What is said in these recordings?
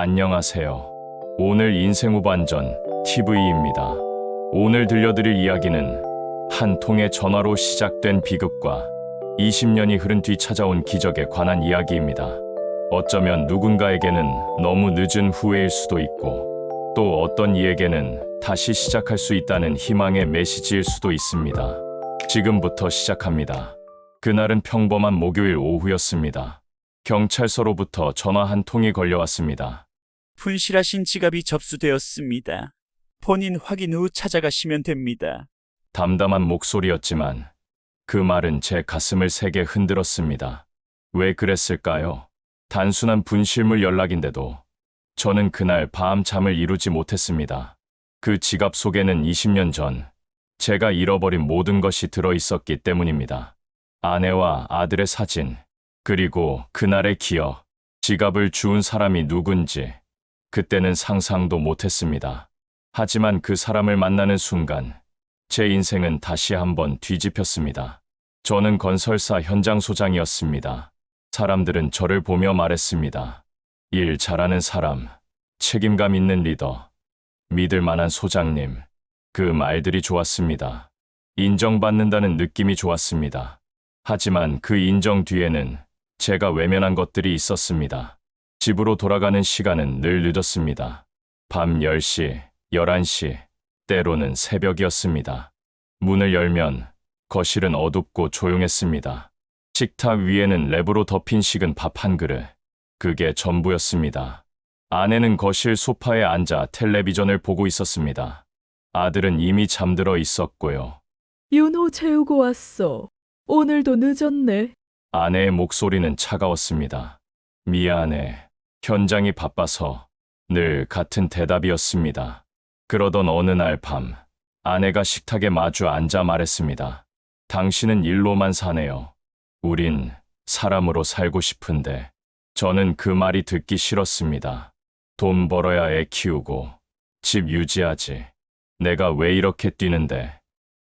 안녕하세요. 오늘 인생 후반전 TV입니다. 오늘 들려드릴 이야기는 한 통의 전화로 시작된 비극과 20년이 흐른 뒤 찾아온 기적에 관한 이야기입니다. 어쩌면 누군가에게는 너무 늦은 후회일 수도 있고 또 어떤 이에게는 다시 시작할 수 있다는 희망의 메시지일 수도 있습니다. 지금부터 시작합니다. 그날은 평범한 목요일 오후였습니다. 경찰서로부터 전화 한 통이 걸려왔습니다. 분실하신 지갑이 접수되었습니다. 본인 확인 후 찾아가시면 됩니다. 담담한 목소리였지만 그 말은 제 가슴을 세게 흔들었습니다. 왜 그랬을까요? 단순한 분실물 연락인데도 저는 그날 밤 잠을 이루지 못했습니다. 그 지갑 속에는 20년 전 제가 잃어버린 모든 것이 들어 있었기 때문입니다. 아내와 아들의 사진, 그리고 그날의 기억, 지갑을 주운 사람이 누군지 그때는 상상도 못했습니다. 하지만 그 사람을 만나는 순간 제 인생은 다시 한번 뒤집혔습니다. 저는 건설사 현장 소장이었습니다. 사람들은 저를 보며 말했습니다. 일 잘하는 사람, 책임감 있는 리더, 믿을 만한 소장님. 그 말들이 좋았습니다. 인정받는다는 느낌이 좋았습니다. 하지만 그 인정 뒤에는 제가 외면한 것들이 있었습니다. 집으로 돌아가는 시간은 늘 늦었습니다. 밤 10시, 11시, 때로는 새벽이었습니다. 문을 열면 거실은 어둡고 조용했습니다. 식탁 위에는 랩으로 덮인 식은 밥 한 그릇. 그게 전부였습니다. 아내는 거실 소파에 앉아 텔레비전을 보고 있었습니다. 아들은 이미 잠들어 있었고요. 윤호 재우고 왔어. 오늘도 늦었네. 아내의 목소리는 차가웠습니다. 미안해. 현장이 바빠서 늘 같은 대답이었습니다. 그러던 어느 날 밤, 아내가 식탁에 마주 앉아 말했습니다. 당신은 일로만 사네요. 우린 사람으로 살고 싶은데, 저는 그 말이 듣기 싫었습니다. 돈 벌어야 애 키우고, 집 유지하지. 내가 왜 이렇게 뛰는데,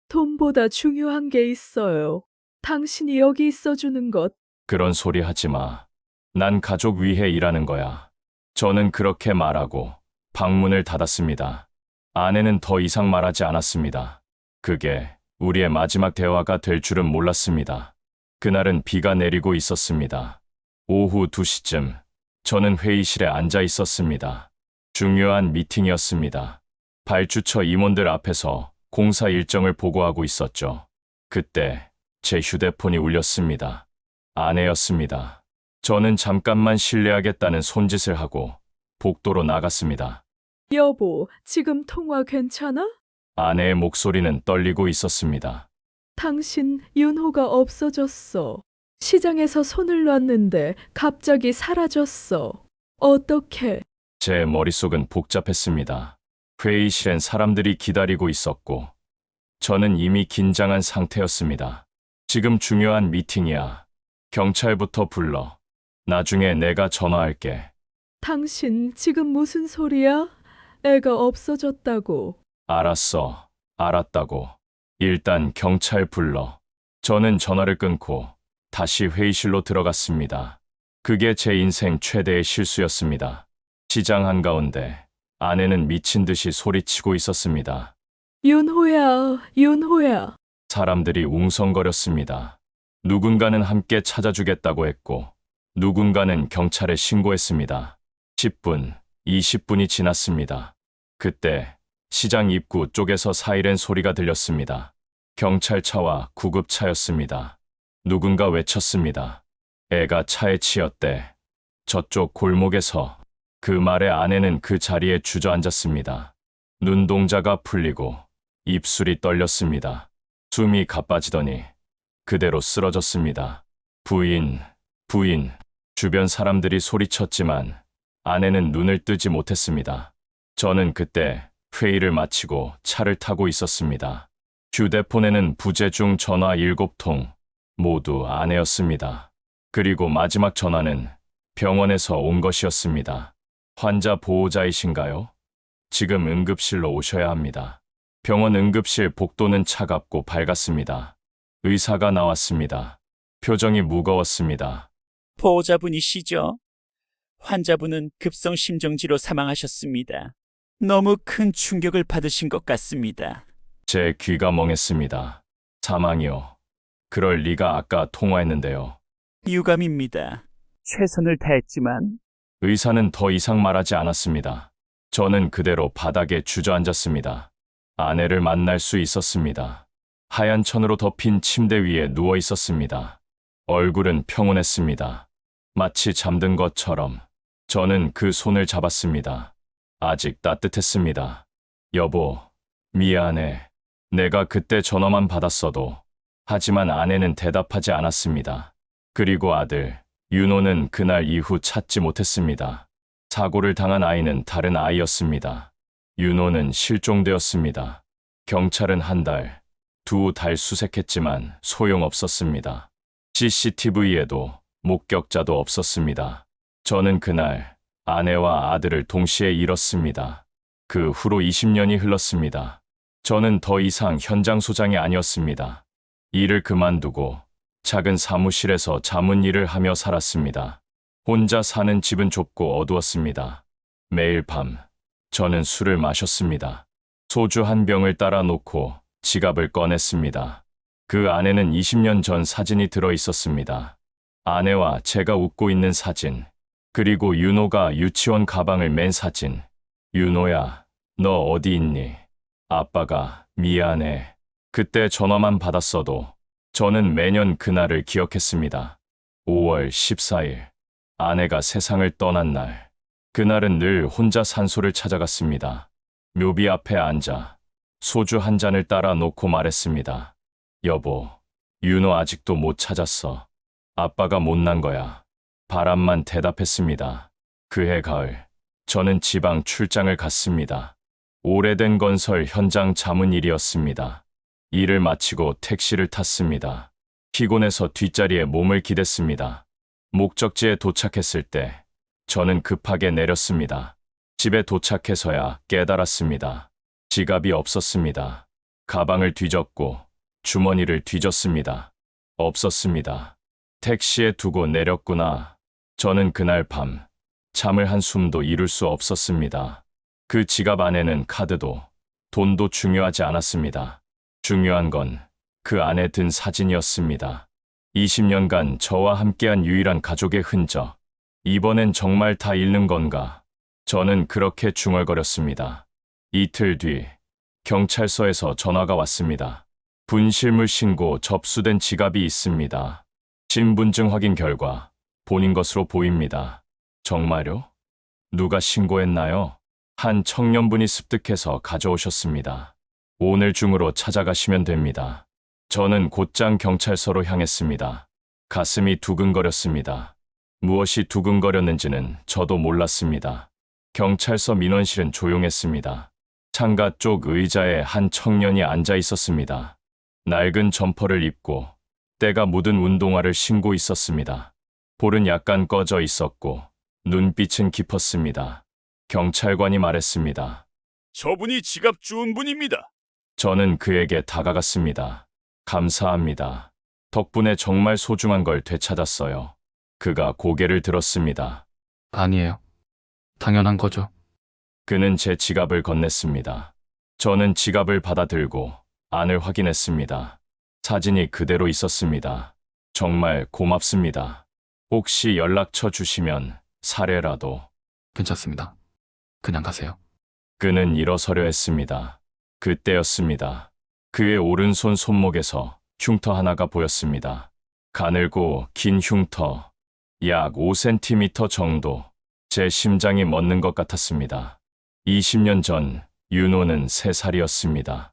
돈보다 중요한 게 있어요. 당신이 여기 있어주는 것. 그런 소리 하지 마. 난 가족 위해 일하는 거야. 저는 그렇게 말하고 방문을 닫았습니다. 아내는 더 이상 말하지 않았습니다. 그게 우리의 마지막 대화가 될 줄은 몰랐습니다. 그날은 비가 내리고 있었습니다. 오후 2시쯤 저는 회의실에 앉아 있었습니다. 중요한 미팅이었습니다. 발주처 임원들 앞에서 공사 일정을 보고하고 있었죠. 그때 제 휴대폰이 울렸습니다. 아내였습니다. 저는 잠깐만 실례하겠다는 손짓을 하고 복도로 나갔습니다. 여보, 지금 통화 괜찮아? 아내의 목소리는 떨리고 있었습니다. 당신 윤호가 없어졌어. 시장에서 손을 놨는데 갑자기 사라졌어. 어떻게? 제 머릿속은 복잡했습니다. 회의실엔 사람들이 기다리고 있었고, 저는 이미 긴장한 상태였습니다. 지금 중요한 미팅이야. 경찰부터 불러. 나중에 내가 전화할게. 당신 지금 무슨 소리야? 애가 없어졌다고. 알았어. 알았다고. 일단 경찰 불러. 저는 전화를 끊고 다시 회의실로 들어갔습니다. 그게 제 인생 최대의 실수였습니다. 시장 한가운데 아내는 미친 듯이 소리치고 있었습니다. 윤호야, 윤호야. 사람들이 웅성거렸습니다. 누군가는 함께 찾아주겠다고 했고, 누군가는 경찰에 신고했습니다. 10분, 20분이 지났습니다. 그때 시장 입구 쪽에서 사이렌 소리가 들렸습니다. 경찰차와 구급차였습니다. 누군가 외쳤습니다. 애가 차에 치였대. 저쪽 골목에서 그 말에 아내는 그 자리에 주저앉았습니다. 눈동자가 풀리고 입술이 떨렸습니다. 숨이 가빠지더니 그대로 쓰러졌습니다. 부인, 부인. 주변 사람들이 소리쳤지만 아내는 눈을 뜨지 못했습니다. 저는 그때 회의를 마치고 차를 타고 있었습니다. 휴대폰에는 부재 중 전화 7통, 모두 아내였습니다. 그리고 마지막 전화는 병원에서 온 것이었습니다. 환자 보호자이신가요? 지금 응급실로 오셔야 합니다. 병원 응급실 복도는 차갑고 밝았습니다. 의사가 나왔습니다. 표정이 무거웠습니다. 보호자분이시죠? 환자분은 급성 심정지로 사망하셨습니다. 너무 큰 충격을 받으신 것 같습니다. 제 귀가 멍했습니다. 사망이요. 그럴 리가 아까 통화했는데요. 유감입니다. 최선을 다했지만 의사는 더 이상 말하지 않았습니다. 저는 그대로 바닥에 주저앉았습니다. 아내를 만날 수 있었습니다. 하얀 천으로 덮인 침대 위에 누워 있었습니다. 얼굴은 평온했습니다. 마치 잠든 것처럼 저는 그 손을 잡았습니다. 아직 따뜻했습니다. 여보, 미안해. 내가 그때 전화만 받았어도. 하지만 아내는 대답하지 않았습니다. 그리고 아들, 윤호는 그날 이후 찾지 못했습니다. 사고를 당한 아이는 다른 아이였습니다. 윤호는 실종되었습니다. 경찰은 한 달, 두 달 수색했지만 소용없었습니다. CCTV에도 목격자도 없었습니다. 저는 그날 아내와 아들을 동시에 잃었습니다. 그 후로 20년이 흘렀습니다. 저는 더 이상 현장 소장이 아니었습니다. 일을 그만두고 작은 사무실에서 자문 일을 하며 살았습니다. 혼자 사는 집은 좁고 어두웠습니다. 매일 밤 저는 술을 마셨습니다. 소주 한 병을 따라 놓고 지갑을 꺼냈습니다. 그 안에는 20년 전 사진이 들어 있었습니다. 아내와 제가 웃고 있는 사진, 그리고 윤호가 유치원 가방을 맨 사진. 윤호야, 너 어디 있니? 아빠가 미안해. 그때 전화만 받았어도 저는 매년 그날을 기억했습니다. 5월 14일. 아내가 세상을 떠난 날. 그날은 늘 혼자 산소를 찾아갔습니다. 묘비 앞에 앉아 소주 한 잔을 따라 놓고 말했습니다. 여보, 윤호 아직도 못 찾았어. 아빠가 못난 거야. 바람만 대답했습니다. 그해 가을, 저는 지방 출장을 갔습니다. 오래된 건설 현장 자문일이었습니다. 일을 마치고 택시를 탔습니다. 피곤해서 뒷자리에 몸을 기댔습니다. 목적지에 도착했을 때 저는 급하게 내렸습니다. 집에 도착해서야 깨달았습니다. 지갑이 없었습니다. 가방을 뒤졌고 주머니를 뒤졌습니다. 없었습니다. 택시에 두고 내렸구나. 저는 그날 밤 잠을 한숨도 이룰 수 없었습니다. 그 지갑 안에는 카드도 돈도 중요하지 않았습니다. 중요한 건 그 안에 든 사진이었습니다. 20년간 저와 함께한 유일한 가족의 흔적. 이번엔 정말 다 잃는 건가? 저는 그렇게 중얼거렸습니다. 이틀 뒤 경찰서에서 전화가 왔습니다. 분실물 신고 접수된 지갑이 있습니다. 신분증 확인 결과 본인 것으로 보입니다. 정말요? 누가 신고했나요? 한 청년분이 습득해서 가져오셨습니다. 오늘 중으로 찾아가시면 됩니다. 저는 곧장 경찰서로 향했습니다. 가슴이 두근거렸습니다. 무엇이 두근거렸는지는 저도 몰랐습니다. 경찰서 민원실은 조용했습니다. 창가 쪽 의자에 한 청년이 앉아 있었습니다. 낡은 점퍼를 입고 때가 묻은 운동화를 신고 있었습니다. 볼은 약간 꺼져 있었고 눈빛은 깊었습니다. 경찰관이 말했습니다. 저분이 지갑 주운 분입니다. 저는 그에게 다가갔습니다. 감사합니다. 덕분에 정말 소중한 걸 되찾았어요. 그가 고개를 들었습니다. 아니에요. 당연한 거죠. 그는 제 지갑을 건넸습니다. 저는 지갑을 받아들고 안을 확인했습니다. 사진이 그대로 있었습니다. 정말 고맙습니다. 혹시 연락처 주시면 사례라도. 괜찮습니다. 그냥 가세요. 그는 일어서려 했습니다. 그때였습니다. 그의 오른손 손목에서 흉터 하나가 보였습니다. 가늘고 긴 흉터, 약 5cm 정도. 제 심장이 멎는 것 같았습니다. 20년 전 윤호는 3살이었습니다.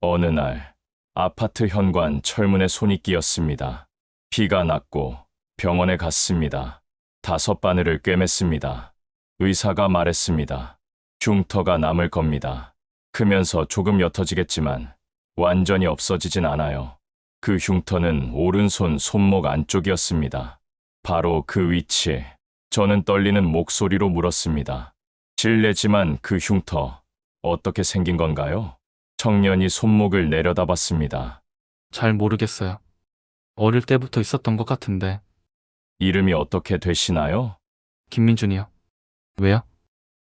어느 날 아파트 현관 철문에 손이 끼었습니다. 피가 났고 병원에 갔습니다. 다섯 바늘을 꿰맸습니다. 의사가 말했습니다. 흉터가 남을 겁니다. 크면서 조금 옅어지겠지만 완전히 없어지진 않아요. 그 흉터는 오른손 손목 안쪽이었습니다. 바로 그 위치에 저는 떨리는 목소리로 물었습니다. 실례지만 그 흉터 어떻게 생긴 건가요? 청년이 손목을 내려다봤습니다. 잘 모르겠어요. 어릴 때부터 있었던 것 같은데, 이름이 어떻게 되시나요? 김민준이요. 왜요?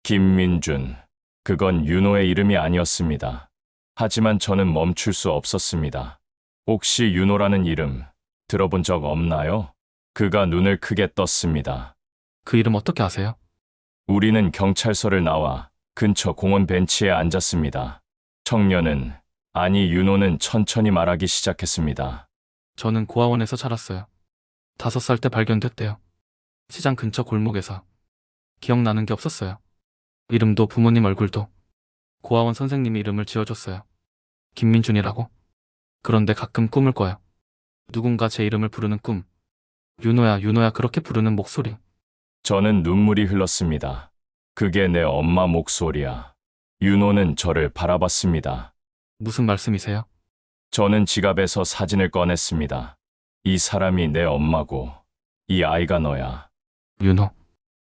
김민준. 그건 윤호의 이름이 아니었습니다. 하지만 저는 멈출 수 없었습니다. 혹시 윤호라는 이름 들어본 적 없나요? 그가 눈을 크게 떴습니다. 그 이름 어떻게 아세요? 우리는 경찰서를 나와 근처 공원 벤치에 앉았습니다. 청년은, 아니 윤호는 천천히 말하기 시작했습니다. 저는 고아원에서 자랐어요. 다섯 살 때 발견됐대요. 시장 근처 골목에서. 기억나는 게 없었어요. 이름도 부모님 얼굴도. 고아원 선생님이 이름을 지어줬어요. 김민준이라고. 그런데 가끔 꿈을 꿔요. 누군가 제 이름을 부르는 꿈. 윤호야, 윤호야 그렇게 부르는 목소리. 저는 눈물이 흘렀습니다. 그게 내 엄마 목소리야. 윤호는 저를 바라봤습니다. 무슨 말씀이세요? 저는 지갑에서 사진을 꺼냈습니다. 이 사람이 내 엄마고, 이 아이가 너야. 윤호.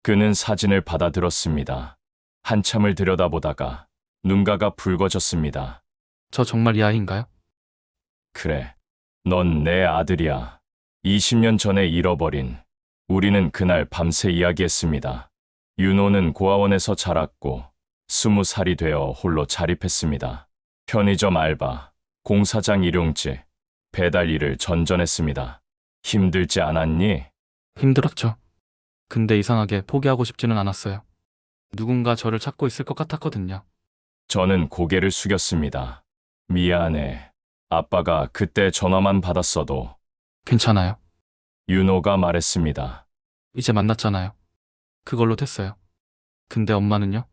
그는 사진을 받아들었습니다. 한참을 들여다보다가 눈가가 붉어졌습니다. 저 정말 이 아이인가요? 그래, 넌 내 아들이야. 20년 전에 잃어버린. 우리는 그날 밤새 이야기했습니다. 윤호는 고아원에서 자랐고, 스무 살이 되어 홀로 자립했습니다. 편의점 알바, 공사장 일용직, 배달 일을 전전했습니다. 힘들지 않았니? 힘들었죠. 근데 이상하게 포기하고 싶지는 않았어요. 누군가 저를 찾고 있을 것 같았거든요. 저는 고개를 숙였습니다. 미안해. 아빠가 그때 전화만 받았어도 괜찮아요. 윤호가 말했습니다. 이제 만났잖아요. 그걸로 됐어요. 근데 엄마는요?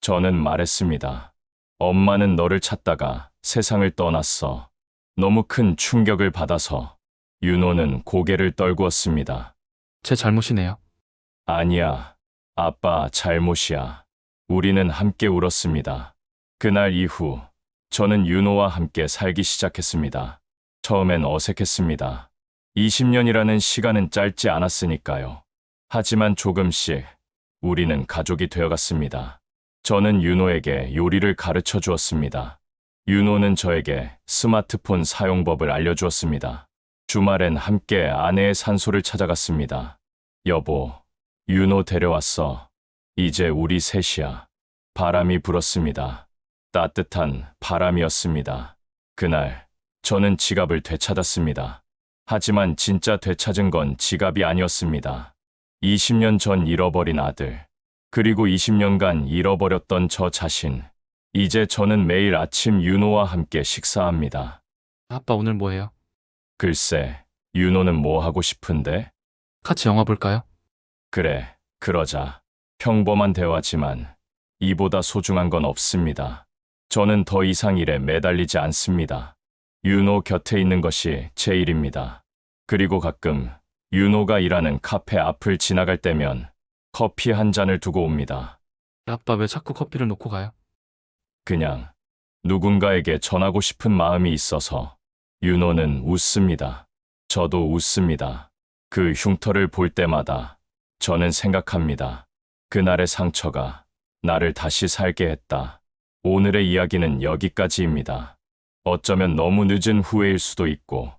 저는 말했습니다. 엄마는 너를 찾다가 세상을 떠났어. 너무 큰 충격을 받아서 윤호는 고개를 떨구었습니다. 제 잘못이네요. 아니야. 아빠 잘못이야. 우리는 함께 울었습니다. 그날 이후 저는 윤호와 함께 살기 시작했습니다. 처음엔 어색했습니다. 20년이라는 시간은 짧지 않았으니까요. 하지만 조금씩 우리는 가족이 되어갔습니다. 저는 윤호에게 요리를 가르쳐 주었습니다. 윤호는 저에게 스마트폰 사용법을 알려주었습니다. 주말엔 함께 아내의 산소를 찾아갔습니다. 여보, 윤호 데려왔어. 이제 우리 셋이야. 바람이 불었습니다. 따뜻한 바람이었습니다. 그날 저는 지갑을 되찾았습니다. 하지만 진짜 되찾은 건 지갑이 아니었습니다. 20년 전 잃어버린 아들, 그리고 20년간 잃어버렸던 저 자신. 이제 저는 매일 아침 윤호와 함께 식사합니다. 아빠 오늘 뭐 해요? 글쎄, 윤호는 뭐 하고 싶은데? 같이 영화 볼까요? 그래, 그러자. 평범한 대화지만 이보다 소중한 건 없습니다. 저는 더 이상 일에 매달리지 않습니다. 윤호 곁에 있는 것이 제 일입니다. 그리고 가끔 윤호가 일하는 카페 앞을 지나갈 때면 커피 한 잔을 두고 옵니다. 아빠 왜 자꾸 커피를 놓고 가요? 그냥 누군가에게 전하고 싶은 마음이 있어서 윤호는 웃습니다. 저도 웃습니다. 그 흉터를 볼 때마다 저는 생각합니다. 그날의 상처가 나를 다시 살게 했다. 오늘의 이야기는 여기까지입니다. 어쩌면 너무 늦은 후회일 수도 있고,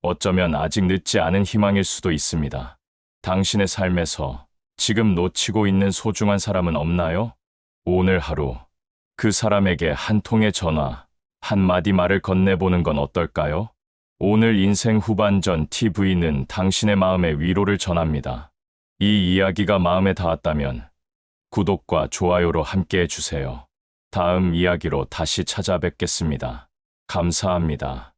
어쩌면 아직 늦지 않은 희망일 수도 있습니다. 당신의 삶에서 지금 놓치고 있는 소중한 사람은 없나요? 오늘 하루 그 사람에게 한 통의 전화, 한 마디 말을 건네보는 건 어떨까요? 오늘 인생 후반전 TV는 당신의 마음에 위로를 전합니다. 이 이야기가 마음에 닿았다면 구독과 좋아요로 함께 해주세요. 다음 이야기로 다시 찾아뵙겠습니다. 감사합니다.